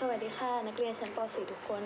สวัสดีค่ะ นักเรียนชั้นป .4 ทุกคน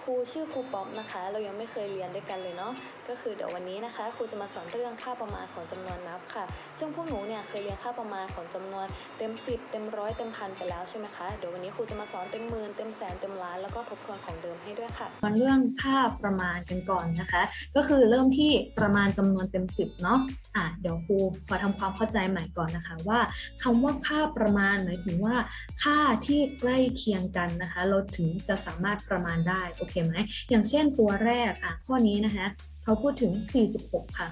ครูชื่อครูป๊อปนะคะ เรายังไม่เคยเรียนด้วยกันเลยเนาะก็คือเดี๋ยววันนี้นะคะครูจะมาสอนเรื่องค่าประมาณของจำนวนนับค่ะ ซึ่งพวกหนูเนี่ยเคยเรียนค่าประมาณของจำนวนเต็มสิบเต็มร้อยเต็มพันไปแล้วใช่ไหมคะเดี๋ยววันนี้ครูจะมาสอนเต็มหมื่นเต็มแสนเต็มล้านแล้วก็ทบทวนของเดิมให้ด้วยค่ะมาเรื่องค่าประมาณกันก่อนนะคะ ก็คือเริ่มที่ประมาณจำนวนเต็มสิบเนาะอะเดี๋ยวครูขอทำความเข้าใจใหม่ก่อนนะคะว่าคำว่าค่าประมาณหมายถึงว่า ค่าที่ใกล้เคียงกันนะคะเราถึงจะสามารถประมาณได้โอเคไหมอย่างเช่นตัวแรกอะข้อนี้นะคะเขาพูดถึง 46 ค่ะ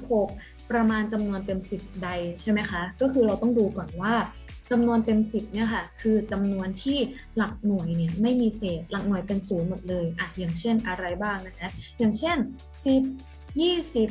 46 ประมาณจำนวนเต็ม 10 ใดใช่ไหมคะ ก็คือเราต้องดูก่อนว่าจำนวนเต็ม 10เนี่ยค่ะคือจำนวนที่หลักหน่วยเนี่ยไม่มีเศษหลักหน่วยเป็นศูนย์หมดเลยอะอย่างเช่นอะไรบ้างนะคะอย่างเช่น 10 20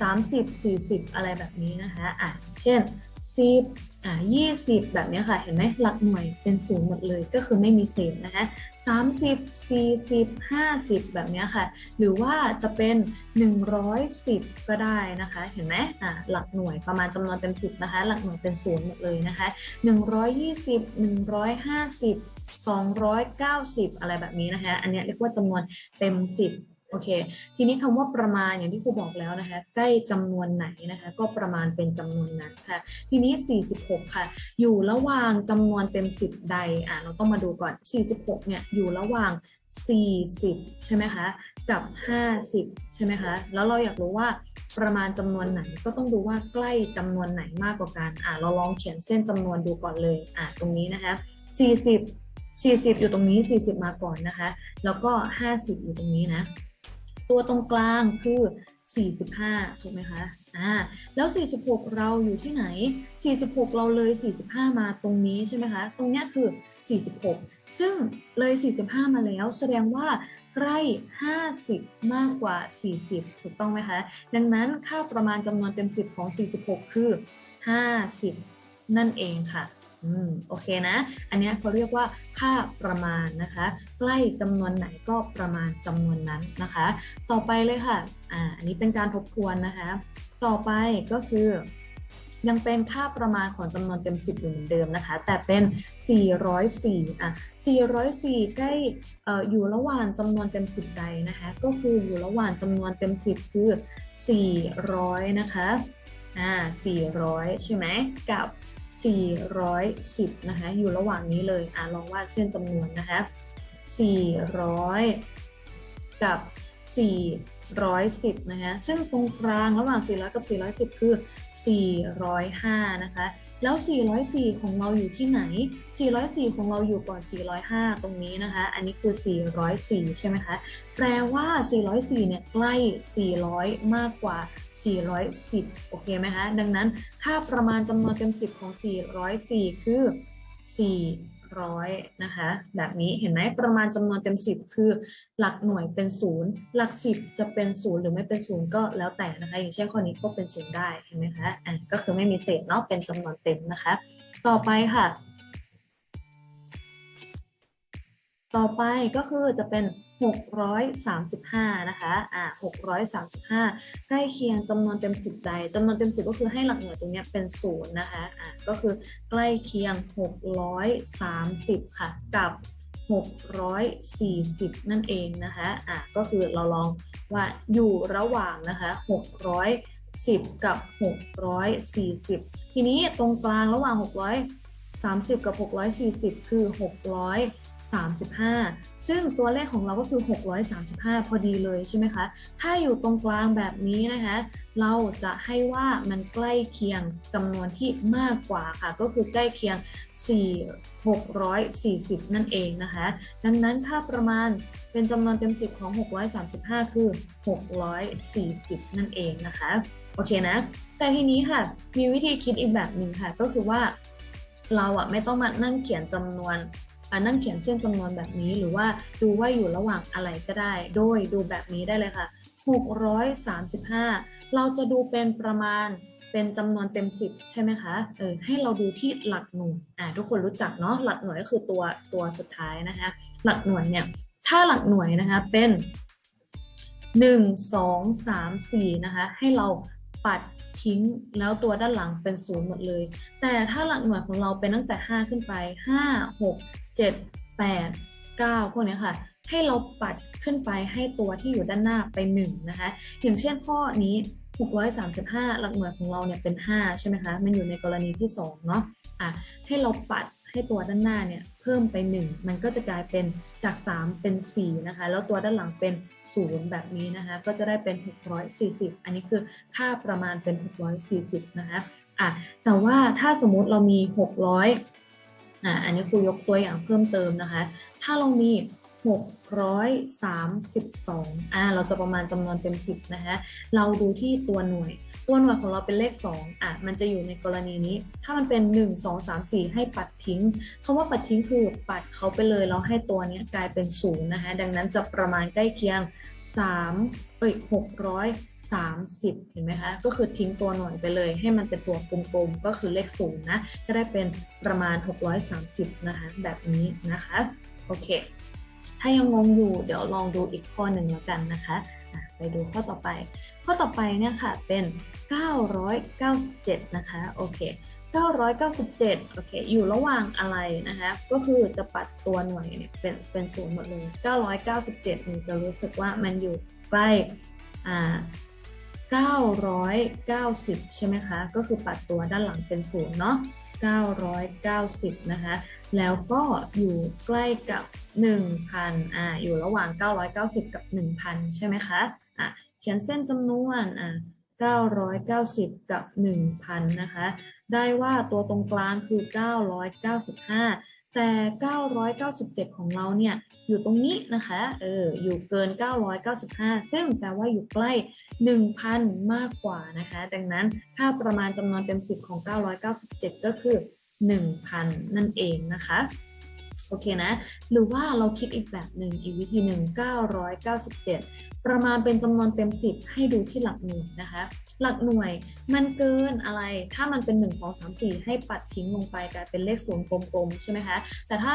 30 40 อะไรแบบนี้นะคะอะเช่น 10 อะ20แบบนี้ค่ะ เห็นไหมหลักหน่วยเป็นศูนย์หมดเลยก็คือไม่มีเศษนะคะ30 40 50แบบนี้ค่ะ หรือว่าจะเป็น110ก็ได้นะคะ เห็นไหมอะหลักหน่วยประมาณจำนวนเต็ม10นะคะ หลักหน่วยเป็นศูนย์หมดเลยนะคะ120 150 290อยห้าสิบสองร้อยเก้าสิบอะไรแบบนี้นะคะ อันนี้เรียกว่าจำนวนเต็ม10 โอเค ทีนี้คำว่าประมาณอย่างที่ครูบอกแล้วนะคะ ใกล้จำนวนไหนนะคะ ก็ประมาณเป็นจำนวนนั้นค่ะ ทีนี้ 46 ค่ะ อยู่ระหว่างจำนวนเต็ม 10 ใดอะเราต้องมาดูก่อน 46 เนี่ยอยู่ระหว่าง 40 ใช่ไหมคะ กับ 50 ใช่ไหมคะ แล้วเราอยากรู้ว่าประมาณจำนวนไหนก็ต้องดูว่าใกล้จำนวนไหนมากกว่ากันอะเราลองเขียนเส้นจำนวนดูก่อนเลยอะตรงนี้นะคะ 40 40 อยู่ตรงนี้ 40 มาก่อนนะคะ แล้วก็ 50 อยู่ตรงนี้นะ ตัวตรงกลางคือ 45 ถูกไหมคะ อ่า แล้ว 46 เราอยู่ที่ไหน 46 เราเลย 45 มาตรงนี้ใช่ไหมคะ ตรงนี้คือ 46 ซึ่งเลย 45 มาแล้ว แสดงว่าใกล้ 50 มากกว่า 40 ถูกต้องไหมคะ ดังนั้นค่าประมาณจำนวนเต็ม 10 ของ 46 คือ 50 นั่นเองค่ะ อืมโอเคนะ อันเนี้ยเขาเรียกว่าค่าประมาณนะคะ ใกล้จำนวนไหนก็ประมาณจำนวนนั้นนะคะ ต่อไปเลยค่ะอ่าอันนี้เป็นการทบทวนนะคะ ต่อไปก็คือ ยังเป็นค่าประมาณของจำนวนเต็ม 10อยู่เหมือนเดิมนะคะ แต่เป็น 404 อะ 404 ใกล้เอ่ออยู่ระหว่างจำนวนเต็ม 10 ใดนะคะ ก็คืออยู่ระหว่างจำนวนเต็ม 10 คือ 400 นะคะอ่า400 ใช่ไหมกับ 410 นะคะ อยู่ระหว่างนี้เลยอะลองวาดเส้นจำนวนนะคะ 400 กับ 410 นะคะซึ่งตรงกลางระหว่าง 400 กับ 410 คือ 405 นะคะ แล้ว 404 ของเราอยู่ที่ไหน 404 ของเราอยู่ก่อน 405 ตรงนี้นะคะ อันนี้คือ 404 ใช่ไหมคะ แปลว่า 404 เนี่ยใกล้ 400 มากกว่า 410 โอเคไหมคะ ดังนั้นค่าประมาณจำนวนเต็ม 10 ของ 404 คือ 400 นะคะ แบบนี้เห็นไหมประมาณจำนวนเต็ม 10 คือหลักหน่วยเป็นศูนย์หลัก 10 จะเป็นศูนย์หรือไม่เป็นศูนย์ก็แล้วแต่นะคะ อย่างเช่นข้อนี้ก็เป็นศูนย์ได้เห็นไหมคะอะก็คือไม่มีเศษเนาะเป็นจำนวนเต็มนะคะ ต่อไปค่ะ ต่อไปก็คือจะเป็น 635 นะคะ อ่า635 ใกล้เคียงจำนวนเต็ม 10ใดจำนวนเต็ม 10 ก็คือให้หลักหน่วยตรงเนี้ยเป็นศูนย์นะคะ อ่าก็คือใกล้เคียง 630 ค่ะ กับ 640 นั่นเองนะคะ อะก็คือเราลองว่าอยู่ระหว่างนะคะ 610 กับ 640 ทีนี้ตรงกลางระหว่าง 630 กับ 640 คือ 635 ซึ่งตัวเลขของเราก็คือ 635 พอดีเลยใช่ไหมคะ ถ้าอยู่ตรงกลางแบบนี้นะคะ เราจะให้ว่ามันใกล้เคียงจำนวนที่มากกว่าค่ะ ก็คือใกล้เคียง 4 640 นั่นเองนะคะ ดังนั้นค่าประมาณเป็นจำนวนเต็ม 10 ของ 635 คือ 640 นั่นเองนะคะ โอเคนะ แต่ทีนี้ค่ะ มีวิธีคิดอีกแบบหนึ่งค่ะ ก็คือว่าเราอะไม่ต้องมานั่งเขียนจำนวน นั่งเขียนเส้นจำนวนแบบนี้ หรือว่าดูว่าอยู่ระหว่างอะไรก็ได้ โดยดูแบบนี้ได้เลยค่ะ 635 เราจะดูเป็นประมาณเป็นจำนวนเต็ม 10 ใช่ไหมคะ เออ ให้เราดูที่หลักหน่วย อ่า ทุกคนรู้จักเนาะ หลักหน่วยก็คือตัวตัวสุดท้ายนะคะ หลักหน่วยเนี่ย ถ้าหลักหน่วยนะคะเป็น 1 2 3 4 นะคะ ให้เรา ปัดทิ้งแล้วตัวด้านหลังเป็นศูนย์หมดเลย แต่ถ้าหลักหน่วยของเราเป็นตั้งแต่ 5 ขึ้นไป 5 6 7 8 9 พวกนี้ค่ะ ให้เราปัดขึ้นไปให้ตัวที่อยู่ด้านหน้าไป1นะคะอย่างเช่นข้อนี้ 635 หลักหน่วยของเราเนี่ยเป็น 5 ใช่ไหมคะ มันอยู่ในกรณีที่ 2 เนาะอะให้เราปัด ให้ตัวด้านหน้าเนี่ยเพิ่มไป 1 มันก็จะกลายเป็นจาก 3 เป็น 4 นะคะ แล้วตัวด้านหลังเป็น 0 แบบนี้นะคะ ก็จะได้เป็น 640 อันนี้คือค่าประมาณเป็น 640 นะคะอะแต่ว่าถ้าสมมุติเรามี 600อะอันนี้ครูยกตัวอย่างเพิ่มเติมนะคะ ถ้าเรามี 632อ่าเราจะประมาณจำนวนเต็ม 10 นะคะ เราดูที่ตัวหน่วย ตัวหน่วยของเราเป็นเลข 2 อะ มันจะอยู่ในกรณีนี้ ถ้ามันเป็น 1 2 3 4 ให้ปัดทิ้งคำว่าปัดทิ้งคือปัดเขาไปเลยแล้วให้ตัวเนี้ยกลายเป็น0นะคะ ดังนั้นจะประมาณใกล้เคียง3เอ้ย630 เห็นไหมคะ ก็คือทิ้งตัวหน่วยไปเลย ให้มันเป็นตัวกลมๆ ก็คือเลข0นะ ก็ได้เป็นประมาณ 630 นะคะ แบบนี้นะคะ โอเค ถ้ายังงงอยู่ เดี๋ยวลองดูอีกข้อหนึ่งแล้วกันนะคะ ไปดูข้อต่อไป ข้อต่อไปเนี่ยค่ะเป็น 997 นะคะ โอเค 997 โอเค อยู่ระหว่างอะไรนะคะ ก็คือจะปัดตัวหน่วยเนี่ยเป็นเป็นศูนย์หมดเลย 997หนูจะรู้สึกว่ามันอยู่ใกล้อ่า990 ใช่ไหมคะ ก็คือปัดตัวด้านหลังเป็นศูนย์เนาะ990 นะคะ แล้วก็อยู่ใกล้กับ 1,000 อ่า อยู่ระหว่าง 990 กับ 1,000 ใช่ไหมคะ อะ เขียนเส้นจำนวนอ่า990 กับ 1,000 นะคะ ได้ว่าตัวตรงกลางคือ 995 แต่ 997 ของเราเนี่ย อยู่ตรงนี้นะคะ เออ อยู่เกิน 995 ซึ่งแปลว่าอยู่ใกล้ 1,000 มากกว่านะคะ ดังนั้นค่าประมาณจำนวนเต็ม 10 ของ 997 ก็คือ 1,000 นั่นเองนะคะ โอเคนะ หรือว่าเราคิดอีกแบบหนึ่งอีกวิธีหนึ่ง997 ประมาณเป็นจำนวนเต็ม 10 ให้ดูที่หลักหน่วยนะคะ หลักหน่วยมันเกินอะไร ถ้ามันเป็น 1 2 3 4 ให้ปัดทิ้งลงไปกลายเป็นเลขศูนย์กลมๆ ใช่ไหมคะ แต่ถ้า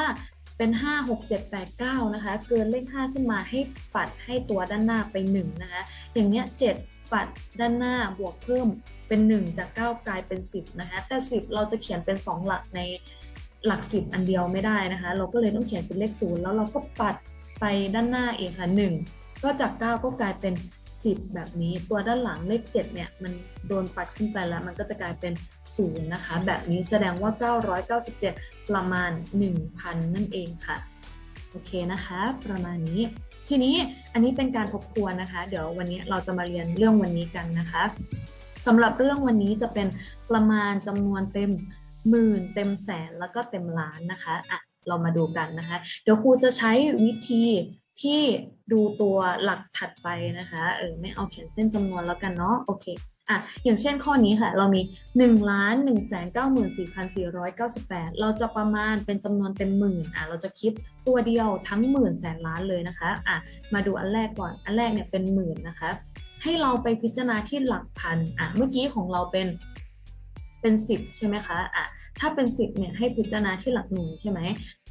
เป็น 5 6 7 8 9 นะคะ เกินเลข 5 ขึ้นมาให้ปัดให้ตัวด้านหน้าไป 1 นะคะ อย่างเนี้ย 7 ปัดด้านหน้าบวกเพิ่มเป็น 1 จาก 9 กลายเป็น 10 นะคะ แต่ 10 เราจะเขียนเป็น 2 หลักใน หลัก10อันเดียวไม่ได้นะคะ เราก็เลยต้องเขียนเป็นเลข0แล้วเราก็ปัดไปด้านหน้าเองค่ะ1ก็จาก9ก็กลายเป็น 10 แบบนี้ ตัวด้านหลังเลข7เนี่ยมันโดนปัดขึ้นไปแล้ว มันก็จะกลายเป็น0นะคะ แบบนี้แสดงว่า 997 ประมาณ 1,000 นั่นเองค่ะ โอเคนะคะ ประมาณนี้ ทีนี้อันนี้เป็นการทบทวนนะคะ เดี๋ยววันนี้เราจะมาเรียนเรื่องวันนี้กันนะคะสำหรับเรื่องวันนี้จะเป็นประมาณจำนวนเต็ม หมื่นเต็มแสนแล้วก็เต็มล้านนะคะอะเรามาดูกันนะคะ เดี๋ยวครูจะใช้วิธีที่ดูตัวหลักถัดไปนะคะเออไม่เอาเขียนเส้นจำนวนแล้วกันเนาะโอเคอะอย่างเช่นข้อนี้ค่ะ เรามี1ล้าน1 9 4 4 9 8 เราจะประมาณเป็นจำนวนเต็มหมื่นอะเราจะคิดตัวเดียวทั้งหมื่นแสนล้านเลยนะคะอะมาดูอันแรกก่อน อันแรกเนี่ยเป็นหมื่นนะคะ ให้เราไปพิจารณาที่หลักพันอะเมื่อกี้ของเราเป็น เป็นสิบใช่ไหมคะอะถ้าเป็นสิบเนี่ยให้พิจารณาที่หลักหน่วยใช่ไหม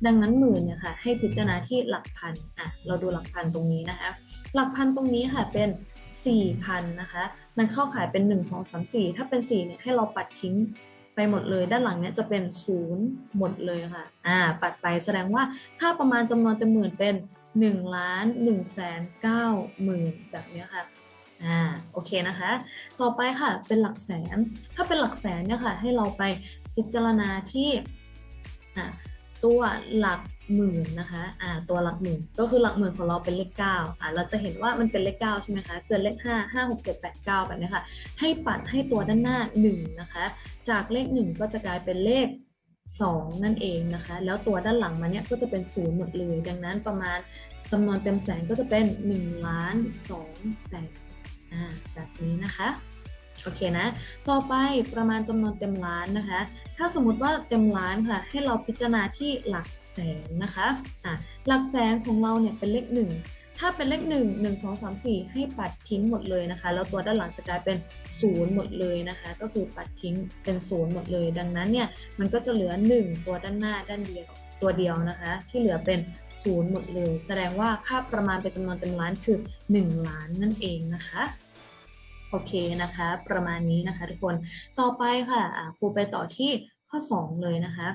ดังนั้นหมื่นเนี่ยค่ะให้พิจารณาที่หลักพันอะเราดูหลักพันตรงนี้นะคะ หลักพันตรงนี้ค่ะเป็นสี่พันนะคะ มันเข้าขายเป็นหนึ่งสองสามสี่ถ้าเป็นสี่เนี่ยให้เราปัดทิ้งไปหมดเลย ด้านหลังเนี่ยจะเป็นศูนย์หมดเลยค่ะ อ่า ปัดไปแสดงว่าค่าประมาณจำนวนเต็มหมื่นเป็นหนึ่งล้านหนึ่งแสนเก้าหมื่นแบบนี้ค่ะ อ่าโอเคนะคะ ต่อไปค่ะเป็นหลักแสน ถ้าเป็นหลักแสนเนี่ยค่ะให้เราไปพิจารณาที่อ่าตัวหลักหมื่นนะคะอ่าตัวหลักหมื่นก็คือหลักหมื่นของเราเป็นเลขเก้าอ่าเราจะเห็นว่ามันเป็นเลขเก้าใช่ไหมคะเกินเลขห้าห้าหกเจ็ดแปดเก้าแบบนี้ค่ะให้ปัดให้ตัวด้านหน้าหนึ่งนะคะ จากเลขหนึ่งก็จะกลายเป็นเลขสองนั่นเองนะคะ แล้วตัวด้านหลังมาเนี่ยก็จะเป็นศูนย์หมดเลย ดังนั้นประมาณจำนวนเต็มแสนก็จะเป็น1ล้าน2แสน แบบนี้นะคะโอเคนะ ต่อไปประมาณจำนวนเต็มล้านนะคะ ถ้าสมมติว่าเต็มล้านค่ะ ให้เราพิจารณาที่หลักแสนนะคะอะหลักแสนของเราเนี่ยเป็นเลขหนึ่งถ้าเป็นเลขหนึ่งหนึ่งสองสามสี่ให้ปัดทิ้งหมดเลยนะคะ แล้วตัวด้านหลังจะกลายเป็นศูนย์หมดเลยนะคะ ก็คือปัดทิ้งเป็นศูนย์หมดเลย ดังนั้นเนี่ยมันก็จะเหลือหนึ่งตัวด้านหน้าด้านเดียวตัวเดียวนะคะ ที่เหลือเป็นศูนย์หมดเลย แสดงว่าค่าประมาณเป็นจำนวนเต็มล้านคือ 1 ล้านนั่นเองนะคะ โอเคนะคะ ประมาณนี้นะคะทุกคนต่อไปค่ะะครูไปต่อที่ข้อ 2 เลยนะคะ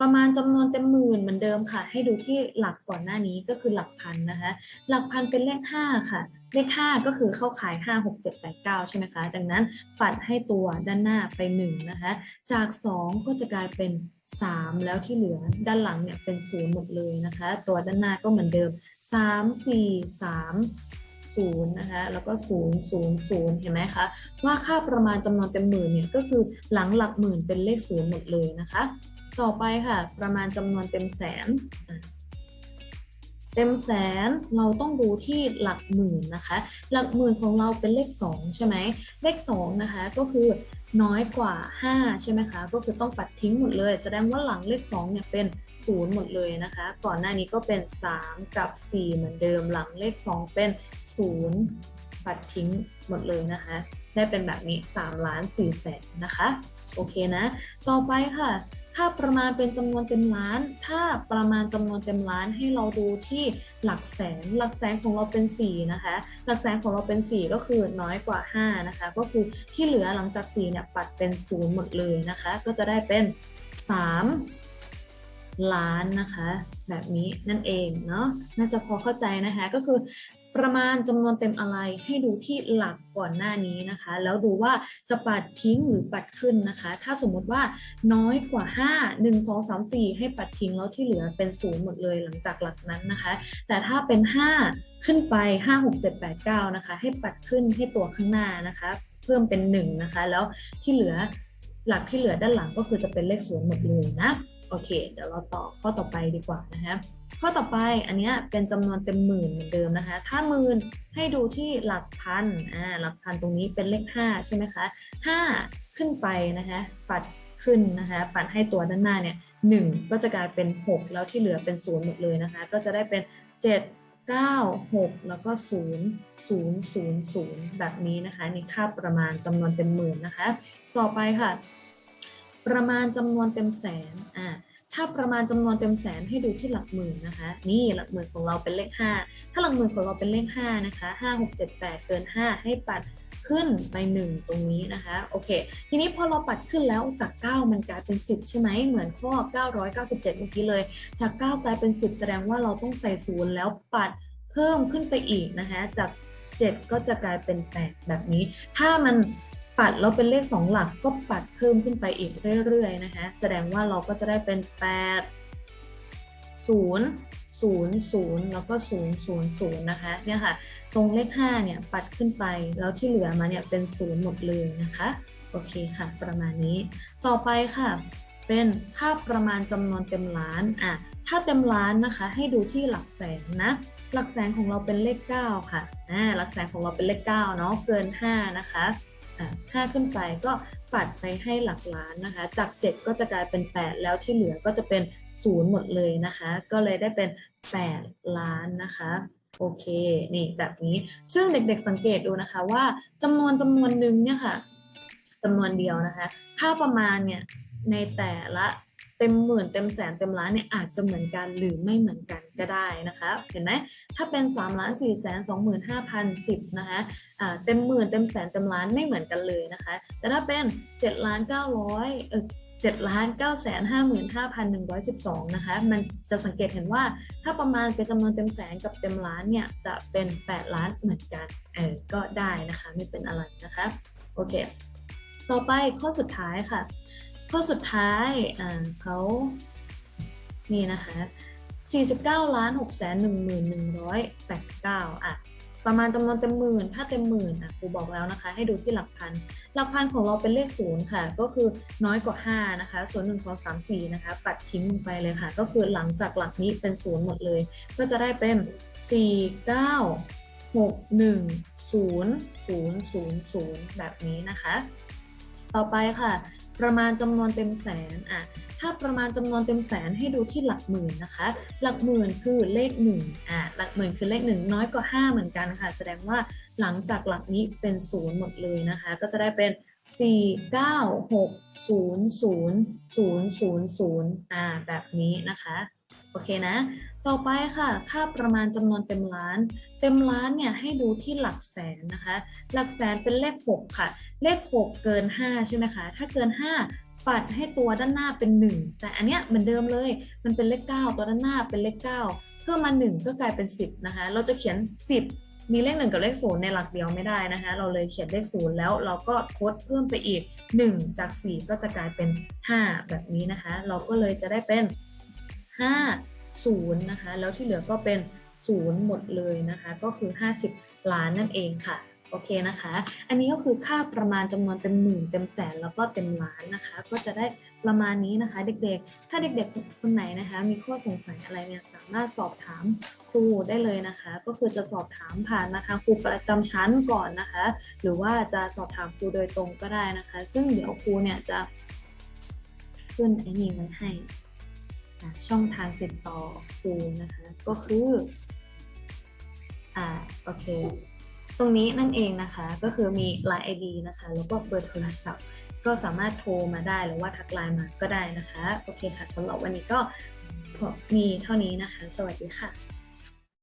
ประมาณจำนวนเต็มหมื่นเหมือนเดิมค่ะ ให้ดูที่หลักก่อนหน้านี้ก็คือหลักพันนะคะ หลักพันเป็นเลข 5 ค่ะ เลข 5 ก็คือเข้าขาย 5 6 7 8 9 ใช่ไหมคะ ดังนั้นปัดให้ตัวด้านหน้าไป 1 นะคะ จาก 2 ก็จะกลายเป็น3 แล้วที่เหลือด้านหลังเนี่ยเป็น0หมดเลยนะคะ ตัวด้านหน้าก็เหมือนเดิม 3 4 3 0นะคะแล้วก็0 0 0 เห็นไหมคะว่าค่าประมาณจำนวนเต็มหมื่นเนี่ยก็คือหลังหลักหมื่นเป็นเลข0หมดเลยนะคะ ต่อไปค่ะ ประมาณจำนวนเต็มแสนเต็มแสนเราต้องดูที่หลักหมื่นนะคะ หลักหมื่นของเราเป็นเลข 2 ใช่ไหมเลข2นะคะก็คือน้อยกว่า 5 ใช่ไหมคะ ก็คือต้องปัดทิ้งหมดเลย แสดงว่าหลังเลข2เนี่ยเป็น0หมดเลยนะคะ ก่อนหน้านี้ก็เป็น 3 กับ 4 เหมือนเดิม หลังเลข 2 เป็น 0ปัดทิ้งหมดเลยนะคะ ได้เป็นแบบนี้3ล้าน4แสนนะคะ โอเคนะ ต่อไปค่ะ ถ้าประมาณเป็นจำนวนเต็มล้าน ถ้าประมาณจำนวนเต็มล้านให้เราดูที่หลักแสน หลักแสนของเราเป็น 4 นะคะ หลักแสนของเราเป็น 4 ก็คือน้อยกว่า 5 นะคะ ก็คือที่เหลือหลังจาก 4 เนี่ยปัดเป็น0หมดเลยนะคะ ก็จะได้เป็น 3ล้านนะคะ แบบนี้นั่นเองเนาะน่าจะพอเข้าใจนะคะก็คือ ประมาณจำนวนเต็มอะไรให้ดูที่หลักก่อนหน้านี้นะคะ แล้วดูว่าจะปัดทิ้งหรือปัดขึ้นนะคะ ถ้าสมมุติว่าน้อยกว่า 5 1 2 3 4 ให้ปัดทิ้งแล้วที่เหลือเป็นศูนย์หมดเลยหลังจากหลักนั้นนะคะ แต่ถ้าเป็น 5 ขึ้นไป 5 6 7 8 9 นะคะ ให้ปัดขึ้นให้ตัวข้างหน้านะคะ เพิ่มเป็น 1 นะคะ แล้วที่เหลือ หลักที่เหลือด้านหลังก็คือจะเป็นเลขศูนย์หมดเลยนะ โอเค เดี๋ยวเราต่อข้อต่อไปดีกว่านะคะข้อต่อไปอันนี้เป็นจำนวนเต็มหมื่นเหมือนเดิมนะคะ ถ้าหมื่นให้ดูที่หลักพันอ่าหลักพันตรงนี้เป็นเลข 5 ใช่ไหมคะ 5 ขึ้นไปนะคะปัดขึ้นนะคะปัดให้ตัวด้านหน้าเนี่ย1ก็จะกลายเป็น 6 แล้วที่เหลือเป็น0หมดเลยนะคะ ก็จะได้เป็น 7 9 6 แล้วก็ 0 0 0 0 แบบนี้นะคะนี่ค่าประมาณจำนวนเต็มหมื่นนะคะ ต่อไปค่ะ ประมาณจำนวนเต็มแสนอ่าถ้าประมาณจำนวนเต็มแสนให้ดูที่หลักหมื่นนะคะ นี่หลักหมื่นของเราเป็นเลข 5 ถ้าหลักหมื่นของเราเป็นเลข5นะคะ5 6 7 8 เกิน 5 ให้ปัด ขึ้นไป 1 ตรงนี้นะคะโอเค ทีนี้พอเราปัดขึ้นแล้วจาก 9 มันกลายเป็น 10 ใช่ไหมเหมือนข้อ 997 เมื่อกี้เลย จาก 9 กลายเป็น 10 แสดงว่าเราต้องใส่ศูนย์แล้วปัดเพิ่มขึ้นไปอีกนะคะจาก 7 ก็จะกลายเป็น 8 แบบนี้ ถ้ามันปัดแล้วเป็นเลข 2 หลักก็ปัดเพิ่มขึ้นไปอีกเรื่อยๆนะคะแสดงว่าเราก็จะได้เป็น 8 0 0 0 แล้วก็ 0 0 0 นะคะเนี่ยค่ะ ตรงเลข5เนี่ยปัดขึ้นไป แล้วที่เหลือมาเนี่ยเป็น0หมดเลยนะคะ โอเคค่ะ ประมาณนี้ ต่อไปค่ะ เป็นค่าประมาณจำนวนเต็มล้านอะถ้าเต็มล้านนะคะ ให้ดูที่หลักแสนนะ หลักแสนของเราเป็นเลข 9 ค่ะอ่าหลักแสนของเราเป็นเลข9เนาะเกิน 5 นะคะอะ5ขึ้นไปก็ปัดไปให้หลักล้านนะคะ จาก 7 ก็จะกลายเป็น 8 แล้วที่เหลือก็จะเป็น0หมดเลยนะคะ ก็เลยได้เป็น 8 ล้านนะคะ โอเค นี่แบบนี้ ซึ่งเด็กๆสังเกตดูนะคะว่าจำนวนจำนวนหนึ่งเนี่ยค่ะจำนวนเดียวนะคะ ค่าประมาณเนี่ยในแต่ละเต็มหมื่นเต็มแสนเต็มล้านเนี่ยอาจจะเหมือนกันหรือไม่เหมือนกันก็ได้นะคะ เห็นไหมถ้าเป็น3ล้าน4แสน2 5 0 0 0 10นห้าพันสิบนะคะอ่าเต็มหมื่นเต็มแสนเต็มล้านไม่เหมือนกันเลยนะคะ แต่ถ้าเป็น7ล้าน900เออ 7ล้าน9แสน55,112 นะคะ มันจะสังเกตเห็นว่าถ้าประมาณเป็นจำนวนเต็มแสนกับเต็มล้านเนี่ย จะเป็น 8 ล้านเหมือนกัน เออ ก็ได้นะคะ ไม่เป็นอะไรนะคะ โอเค ต่อไปข้อสุดท้ายค่ะ ข้อสุดท้าย อ่าเขานี่นะคะ 49ล้าน6แสน11,189 อะ ประมาณจำนวนเต็มหมื่น ถ้าเต็มหมื่นอะครูบอกแล้วนะคะ ให้ดูที่หลักพัน หลักพันของเราเป็นเลขศูนย์ค่ะ ก็คือน้อยกว่า 5 นะคะ ส่วน 1 2 3 4 นะคะ ปัดทิ้งลงไปเลยค่ะ ก็คือหลังจากหลักนี้เป็นศูนย์หมดเลย ก็จะได้เป็น 4 9 6 1 0 0 0 0 แบบนี้นะคะ ต่อไปค่ะ ประมาณจำนวนเต็มแสนอะ ถ้าประมาณจำนวนเต็มแสนให้ดูที่หลักหมื่นนะคะ หลักหมื่นคือเลขหนึ่งอะหลักหมื่นคือเลขหนึ่งน้อยกว่า5เหมือนกันค่ะ แสดงว่าหลังจากหลักนี้เป็นศูนย์หมดเลยนะคะ ก็จะได้เป็น 4 9 6 0 0 0 0 0อ่าแบบนี้นะคะโอเคนะ ต่อไปค่ะ ค่าประมาณจำนวนเต็มล้าน เต็มล้านเนี่ยให้ดูที่หลักแสนนะคะ หลักแสนเป็นเลข 6 ค่ะ เลข 6 เกิน 5 ใช่ไหมคะ ถ้าเกิน 5 ปัดให้ตัวด้านหน้าเป็น 1 แต่อันเนี้ยเหมือนเดิมเลย มันเป็นเลข 9 ตัวด้านหน้าเป็นเลข 9 เพิ่มมา 1 ก็กลายเป็น 10 นะคะ เราจะเขียน 10 มีเลข 1 กับเลข 0 ในหลักเดียวไม่ได้นะคะ เราเลยเขียนเลข 0 แล้วเราก็ทดเพิ่มไปอีก 1 จาก 4 ก็จะกลายเป็น 5 แบบนี้นะคะ เราก็เลยจะได้เป็น 5 0 นะคะ แล้วที่เหลือก็เป็น 0 หมดเลยนะคะ ก็คือ 50 ล้านนั่นเองค่ะ โอเคนะคะ อันนี้ก็คือค่าประมาณจำนวนเต็มหมื่นเต็มแสนแล้วก็เต็มล้านนะคะ ก็จะได้ประมาณนี้นะคะ เด็กๆ ถ้าเด็กๆ คนไหนนะคะ มีข้อสงสัยอะไรเนี่ยสามารถสอบถามครูได้เลยนะคะ ก็คือจะสอบถามผ่านนะคะครูประจำชั้นก่อนนะคะ หรือว่าจะสอบถามครูโดยตรงก็ได้นะคะ ซึ่งเดี๋ยวครูเนี่ยจะขึ้นไอ้นี่ไว้ให้ช่องทางติดต่อครูนะคะ ก็คืออ่าโอเค รงนี้นั่นเองนะคะก็คือมี Line ID นะคะ แล้วก็เบอร์โทรศัพท์ก็สามารถโทรมาได้หรือว่าทักไลน์มาก็ได้นะคะ โอเคค่ะสำหรับวันนี้ก็มีเท่านี้นะคะ สวัสดีค่ะ